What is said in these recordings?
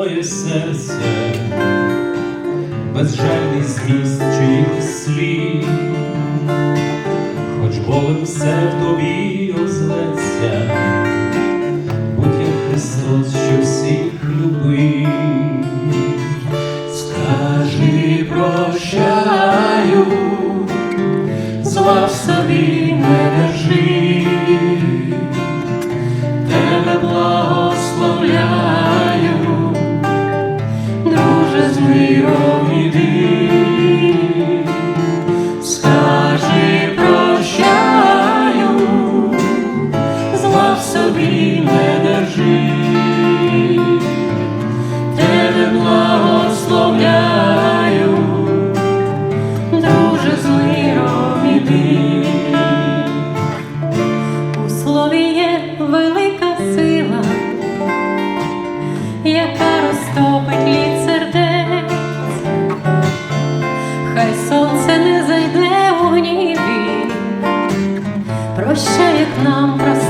твоє серце, безжальний зміст чиїх слів, хоч болем все в тобі озветься, будь як Христос, що всіх любив, скажи прощай. Яка розтопить лід сердець, хай сонце не зайде у гніві, прощай, як нам простив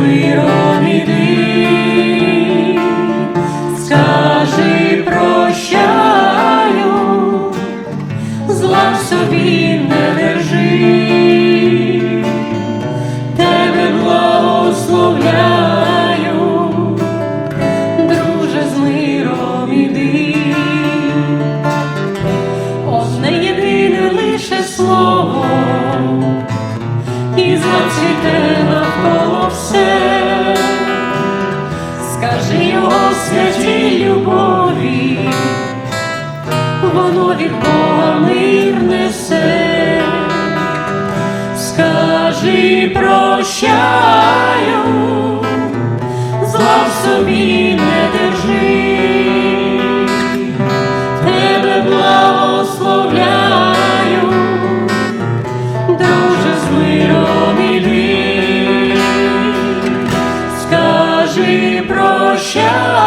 миром іди, скажи прощаю, зла в собі не держи. Тебе благословляю, друже з миром іди. Одне єдине лише слово, і зацвіте Святі любові, воно від Бога мир несе, скажи, прощаю, зла в собі не держи, тебе благословляю, друже з миром іди. Прощай.